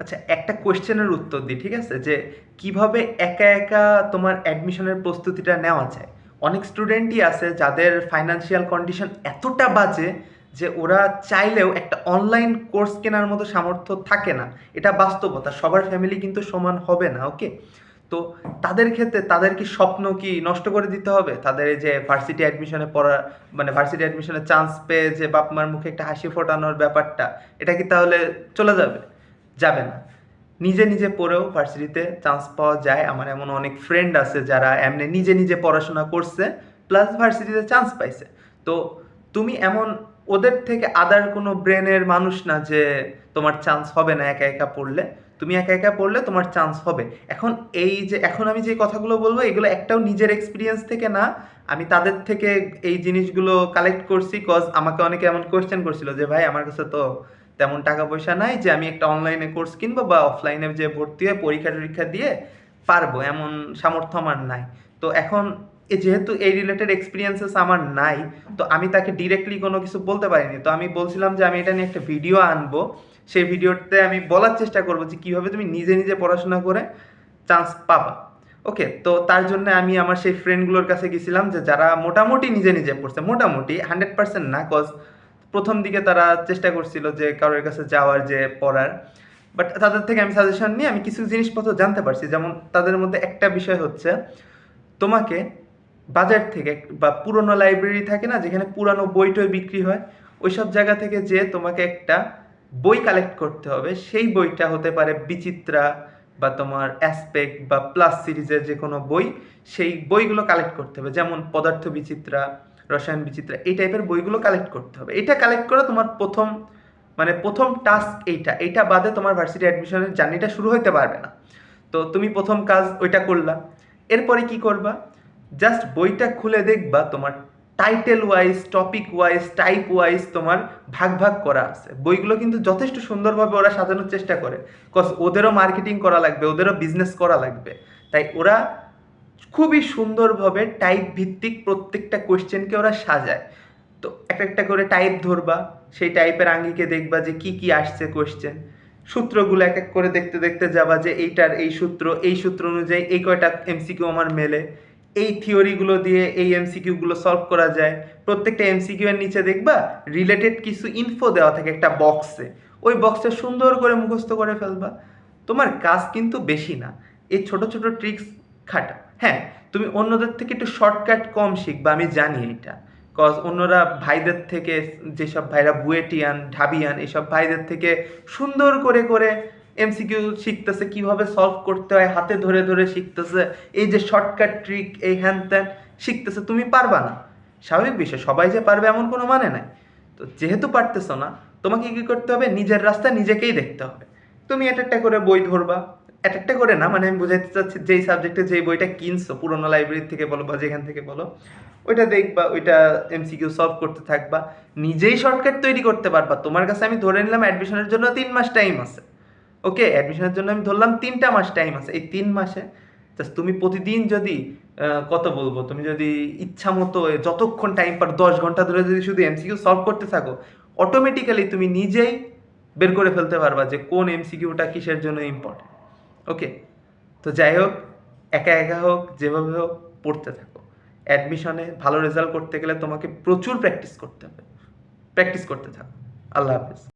আচ্ছা একটা কোয়েশ্চেনের উত্তর দিই, ঠিক আছে? যে কীভাবে একা একা তোমার অ্যাডমিশনের প্রস্তুতিটা নেওয়া যায়? অনেক স্টুডেন্টই আছে যাদের ফাইনান্সিয়াল কন্ডিশন এতটা বাজে যে ওরা চাইলেও একটা অনলাইন কোর্স কেনার মতো সামর্থ্য থাকে না। এটা বাস্তবতা, সবার ফ্যামিলি কিন্তু সমান হবে না ওকে তো তাদের ক্ষেত্রে তাদের কি স্বপ্ন কি নষ্ট করে দিতে হবে? তাদের যে ভার্সিটি অ্যাডমিশনে পড়া মানে ভার্সিটি অ্যাডমিশনে চান্স পেয়ে যে বাপ মার মুখে একটা হাসি ফোটানোর ব্যাপারটা, এটা কি তাহলে চলে যাবে? যাবে না নিজে নিজে পড়েও ভার্সিটিতে চান্স পাওয়া যায়। আমার এমন অনেক ফ্রেন্ড আছে যারা এমনি নিজে নিজে পড়াশোনা করছে প্লাস ভার্সিটিতে চান্স পাইছে। তো তুমি এমন ওদের থেকে আদার কোনো ব্রেনের মানুষ না যে তোমার চান্স হবে না একা একা পড়লে। তুমি একা একা পড়লে তোমার চান্স হবে। এখন এই যে, এখন আমি যে কথাগুলো বলব, এগুলো একটাও নিজের এক্সপিরিয়েন্স থেকে না। আমি তাদের থেকে এই জিনিসগুলো কালেক্ট করছি কজ আমাকে অনেকে এমন কোয়েশ্চেন করছিল যে, ভাই, আমার কাছে তো তেমন টাকা পয়সা নাই যে আমি একটা অনলাইনে কোর্স কিনবো বা অফলাইনে যে ভর্তি হয়ে পরীক্ষা টরীক্ষা দিয়ে পারব, এমন সামর্থ্য আমার নাই। তো এখন যেহেতু এই রিলেটেড এক্সপিরিয়েন্সেস আমার নাই, তো আমি তাকে ডিরেক্টলি কোনো কিছু বলতে পারিনি। তো আমি বলছিলাম যে আমি এটা নিয়ে একটা ভিডিও আনব। সেই ভিডিওতে আমি বলার চেষ্টা করব যে কীভাবে তুমি নিজে নিজে পড়াশোনা করে চান্স পাবা। ওকে তো তার জন্য আমি আমার সেই ফ্রেন্ডগুলোর কাছে গেছিলাম যে যারা মোটামুটি নিজে নিজে পড়ছে, মোটামুটি হান্ড্রেড পার্সেন্ট না কজ প্রথম দিকে তারা চেষ্টা করছিল যে কারোর কাছে যাওয়ার যে পড়ার বাট তাদের থেকে আমি সাজেশন নিয়ে আমি কিছু জিনিসপত্র জানতে পারছি। যেমন তাদের মধ্যে একটা বিষয় হচ্ছে, তোমাকে বাজার থেকে বা পুরনো লাইব্রেরি থাকে না, যেখানে পুরানো বই টই বিক্রি হয়, ওইসব জায়গা থেকে যে তোমাকে একটা বই কালেক্ট করতে হবে, সেই বইটা হতে পারে বিচিত্রা বা তোমার অ্যাসপেক্ট বা প্লাস সিরিজের যে কোনো বই, সেই বইগুলো কালেক্ট করতে হবে। যেমন পদার্থ বিচিত্রা রসায়ন বিচিত্রা, এই টাইপের বইগুলো কালেক্ট করতে হবে। এটা কালেক্ট করা তোমার প্রথম মানে প্রথম টাস্ক এইটা। এইটা বাদে তোমার ভার্সিটি অ্যাডমিশনের জার্নিটা শুরু হতে পারবে না। তো তুমি প্রথম কাজ ওইটা করলা। এরপরে কি করবা? জাস্ট বইটা খুলে দেখবা তোমার title wise topic wise type wise তোমার ভাগ ভাগ করা আছে। বইগুলো কিন্তু যথেষ্ট সুন্দরভাবে ওরা সাজানোর চেষ্টা করে। কজ ওদেরও মার্কেটিং করা লাগবে, ওদেরও বিজনেস করা লাগবে। তাই ওরা খুবই সুন্দরভাবে টাইপ ভিত্তিক প্রত্যেকটা কোয়েশ্চেনকে ওরা সাজায়। তো একটা একটা করে টাইপ ধরবা, সেই টাইপের আঙ্গিকে দেখবা যে কি কি আসছে কোয়েশ্চেন সূত্রগুলো এক এক করে দেখতে দেখতে যাবা যে এইটার এই সূত্র এই সূত্র অনুযায়ী এই কয়টা এমসিকিউ আমার মেলে। এই থিওরিগুলো দিয়ে এই এমসিকিউগুলো সলভ করা যায়। প্রত্যেকটা এমসিকিউ এর নিচে দেখবা রিলেটেড কিছু ইনফো দেওয়া থাকে একটা বক্সে ওই বক্সটা সুন্দর করে মুখস্থ করে ফেলবা। তোমার কাজ কিন্তু বেশি না। এই ছোট ছোট ট্রিক্স খাটা। হ্যাঁ তুমি অন্যদের থেকে একটু শর্টকাট কম শিখবা, আমি জানি এটা। কজ অন্যরা ভাইদের থেকে, যেসব ভাইরা বুয়েটিয়ান, ঢাবিয়ান, এসব ভাইদের থেকে সুন্দর করে করে এমসিকিউ শিখতেছে, কীভাবে সলভ করতে হয়, হাতে ধরে ধরে শিখতেছে, এই যে শর্টকাট ট্রিক এই হ্যান ত্যান শিখতেছে, তুমি পারবা না। স্বাভাবিক বিষয়, সবাই যে পারবে এমন কোনো মানে নাই। তো যেহেতু পারতেছো না, তোমাকে কি করতে হবে? নিজের রাস্তা নিজেকেই দেখতে হবে। তুমি এটা একটা করে বই ধরবা। এক একটা করে না মানে আমি বুঝাইতে চাচ্ছি যেই সাবজেক্টে যেই বইটা কিনছো, পুরোনো লাইব্রেরি থেকে বলো বা যেখান থেকে বলো, ওইটা দেখবা, ওইটা এমসিকিউ সলভ করতে থাকবা, নিজেই শর্টকাট তৈরি করতে পারবা। তোমার কাছে আমি ধরে নিলাম অ্যাডমিশনের জন্য তিন মাস টাইম আছে। ওকে অ্যাডমিশনের জন্য আমি ধরলাম তিনটা মাস টাইম আছে। এই তিন মাসে জাস্ট তুমি প্রতিদিন যদি কত বলব, তুমি যদি ইচ্ছা মতো যতক্ষণ টাইম পার দশ ঘণ্টা ধরে যদি শুধু এমসিকিউ সলভ করতে থাকো অটোমেটিক্যালি তুমি নিজেই বের করে ফেলতে পারবা যে কোন এমসিকিউটা কিসের জন্য ইম্পর্টেন্ট ওকে তো যাই হোক একা একা হোক, যেভাবে হোক, পড়তে থাকো। অ্যাডমিশনে ভালো রেজাল্ট করতে গেলে তোমাকে প্রচুর প্র্যাকটিস করতে হবে। প্র্যাকটিস করতে থাকো। আল্লাহ হাফিজ।